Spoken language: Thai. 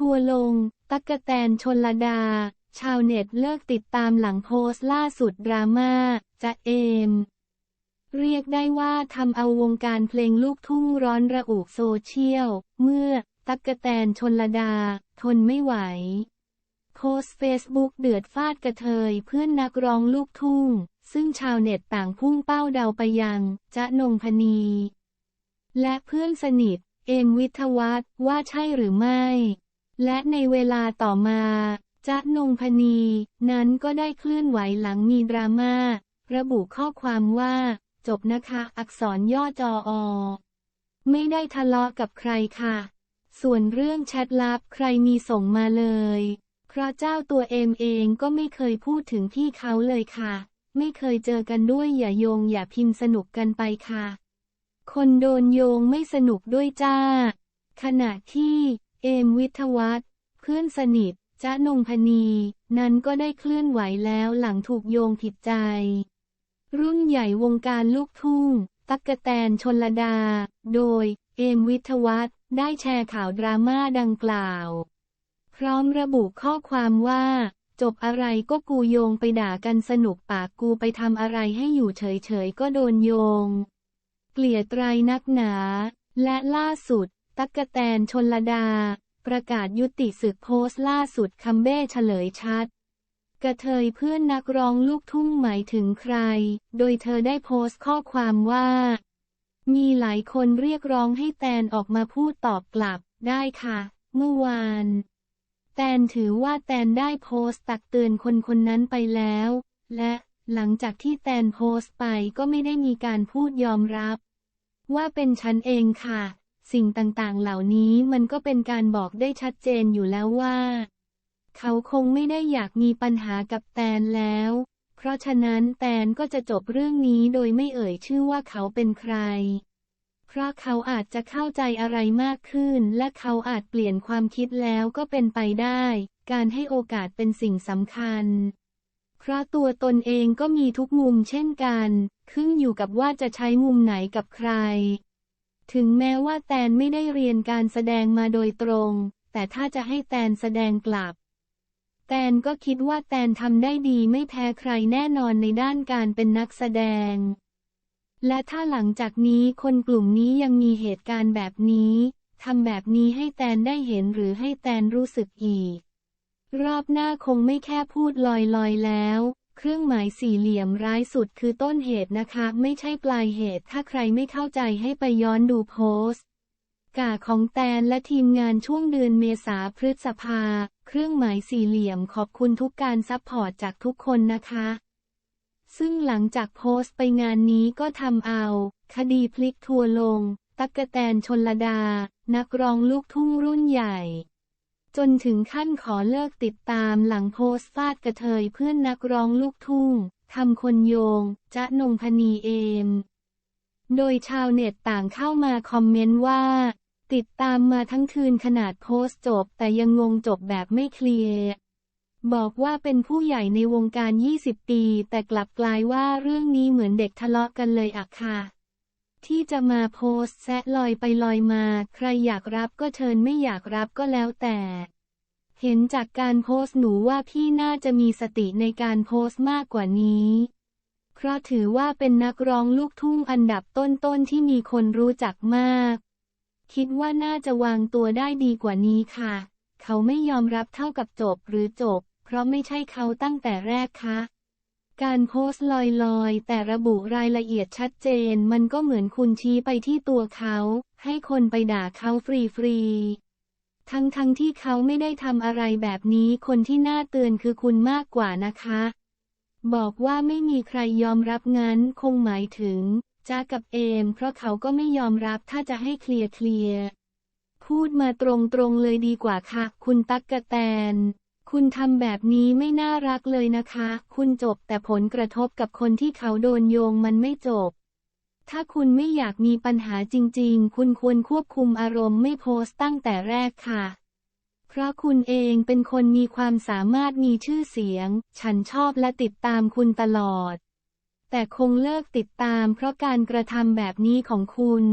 ทัวลง ตักกะแตนชนลดา ชาวเน็ตเลิกติดตามหลังโพสต์ล่าสุดดราม่า จะเอม เรียกได้ว่าทำเอาวงการเพลงลูกทุ่งร้อนระอุโซเชียล เมื่อ ตักกะแตนชนลดา ทนไม่ไหว โพสเฟซบุ๊กเดือดฟาดกระเทยเพื่อนนักร้องลูกทุ่ง ซึ่งชาวเน็ตต่างพุ่งเป้าเดาไปยัง จะนงพนี และเพื่อนสนิทเอมวิทวัฒน์ว่าใช่หรือไม่ และในเวลาต่อมาจ๊ะนงพนี นั้นก็ได้เคลื่อนไหวหลังมีดราม่า ระบุข้อความว่า จบนะคะ อักษรย่อจออ ไม่ได้ทะเลาะกับใครค่ะ ส่วนเรื่องแชทลับใครมีส่งมาเลย เพราะเจ้าตัวเอมเองก็ไม่เคยพูดถึงพี่เขาเลยค่ะ ไม่เคยเจอกันด้วยอย่าโยงอย่าพิมพ์สนุกกันไปค่ะ คนโดนโยงไม่สนุกด้วยจ้า ขณะที่ เอมวิทวัฒน์เพื่อนสนิทจ๊ะนงพนี นั้นก็ได้เคลื่อนไหวแล้วหลังถูกโยงผิดใจ รุ่นใหญ่วงการลูกทุ่ง ตักกะแตนชนลดา โดย เอมวิทวัฒน์ได้แชร์ข่าวดราม่าดังกล่าว พร้อมระบุข้อความว่า จบอะไรก็กูโยงไปด่ากันสนุกปากกูไปทำอะไรให้อยู่เฉยๆก็โดนโยง เกลียดไตรนักหนา และล่าสุด ตักกแตนชนลดา ประกาศยุติศึกโพสต์ล่าสุดคัมเบ้เฉลยชัด กระเทยเพื่อนนักร้องลูกทุ่งหมายถึงใคร โดยเธอได้โพสต์ข้อความว่า มีหลายคนเรียกร้องให้แตนออกมาพูดตอบกลับ ได้ค่ะ เมื่อวาน แตนถือว่าแตนได้โพสต์ตักเตือนคนคนนั้นไปแล้ว และหลังจากที่แตนโพสต์ไปก็ไม่ได้มีการพูดยอมรับ ว่าเป็นฉันเองค่ะ สิ่งต่างๆ เหล่านี้มันก็เป็นการบอกได้ชัดเจนอยู่แล้วว่า เขาคงไม่ได้อยากมีปัญหากับแตนแล้ว เพราะฉะนั้นแตนก็จะจบเรื่องนี้โดยไม่เอ่ยชื่อว่าเขาเป็นใคร เพราะเขาอาจจะเข้าใจอะไรมากขึ้น และเขาอาจเปลี่ยนความคิดแล้วก็เป็นไปได้ การให้โอกาสเป็นสิ่งสำคัญ เพราะตัวตนเองก็มีทุกมุมเช่นกัน ขึ้นอยู่กับว่าจะใช้มุมไหนกับใคร ถึงแม้ว่าแตนไม่ได้เรียนการแสดงมาโดยตรง แต่ถ้าจะให้แตนแสดงกลับ แตนก็คิดว่าแตนทำได้ดีไม่แพ้ใครแน่นอนในด้านการเป็นนักแสดง และถ้าหลังจากนี้คนกลุ่มนี้ยังมีเหตุการณ์แบบนี้ทำแบบนี้ให้แตนได้เห็นหรือให้แตนรู้สึกอีก รอบหน้าคงไม่แค่พูดลอยๆแล้ว เครื่องหมายสี่เหลี่ยมร้ายสุดคือต้นเหตุนะคะ ไม่ใช่ปลายเหตุ ถ้าใครไม่เข้าใจให้ไปย้อนดูโพสต์กาของแตนและทีมงานช่วงเดือนเมษาพฤษภา เครื่องหมายสี่เหลี่ยมขอบคุณทุกการซัพพอร์ตจากทุกคนนะคะ ซึ่งหลังจากโพสต์ไปงานนี้ก็ทำเอา คดีพลิกทัวร์ลง ตักกะแตนชนลดา นักร้องลูกทุ่งรุ่นใหญ่ จนถึงขั้นขอเลิกติดตามหลังโพสต์ฟาดกระเทยเพื่อนนักร้องลูกทุ่งทำคนโยงจ๊ะนงพนีเอม โดยชาวเน็ตต่างเข้ามาคอมเมนต์ว่า ติดตามมาทั้งคืนขนาดโพสต์จบ แต่ยังงงจบแบบไม่เคลียร์บอกว่าเป็นผู้ใหญ่ในวงการ 20 ปี แต่กลับกลายว่าเรื่องนี้เหมือนเด็กทะเลาะกันเลยอะค่ะ ที่จะมาโพสแซะลอยไปลอยมา ใครอยากรับก็เชิญไม่อยากรับก็แล้วแต่ เห็นจากการโพสหนูว่าพี่น่าจะมีสติในการโพสมากกว่านี้ เพราะถือว่าเป็นนักร้องลูกทุ่งอันดับต้นๆที่มีคนรู้จักมาก คิดว่าน่าจะวางตัวได้ดีกว่านี้ค่ะ เขาไม่ยอมรับเท่ากับจบหรือจบ เพราะไม่ใช่เขาตั้งแต่แรกคะ การโพสต์ลอยๆ แต่ระบุรายละเอียดชัดเจนมันก็เหมือนคุณชี้ไปที่ตัวเขา ให้คนไปด่าเขาฟรีๆ ทั้งๆทที่เขาไม่ได้ทำอะไรแบบนี้คนที่น่าเตือนคือคุณมากกว่านะคะ บอกว่าไม่มีใครยอมรับงั้นคงหมายถึงจ้ากับเอม เพราะเขาก็ไม่ยอมรับถ้าจะให้เคลียร์เคลียร์พูดมาตรงๆเลยดีกว่าค่ะ คุณตั๊กกะแตน คุณทำแบบนี้ไม่น่ารักเลยนะคะ คุณจบแต่ผลกระทบกับคนที่เขาโดนโยงมันไม่จบ ถ้าคุณไม่อยากมีปัญหาจริง ๆ คุณควรควบคุมอารมณ์ไม่โพสต์ตั้งแต่แรกค่ะ เพราะคุณเองเป็นคนมีความสามารถมีชื่อเสียง ฉันชอบและติดตามคุณตลอด แต่คงเลิกติดตามเพราะการกระทำแบบนี้ของคุณ